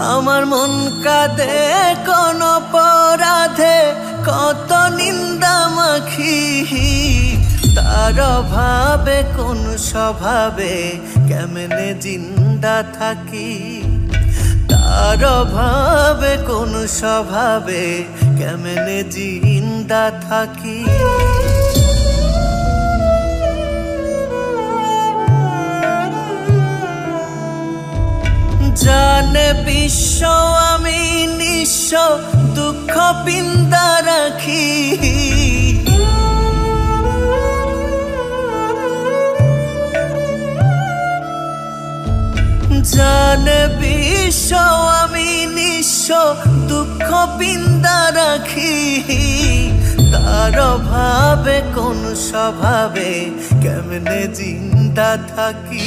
আমার মন কাঁদে কোন পরাধে কত নিন্দা মাখি। তার অভাবে, কোন স্বভাবে কেমনে জিন্দা থাকি? তার অভাবে, কোন স্বভাবে কেমনে জিন্দা থাকি? বিশ্ব আমি নিঃস্ব দুঃখ পিন্দা রাখি। জানে বিশ্ব আমি নিঃস্ব দুঃখ পিন্দা রাখি। তার অভাবে, কোন স্বভাবে কেমনে জিন্দা থাকি?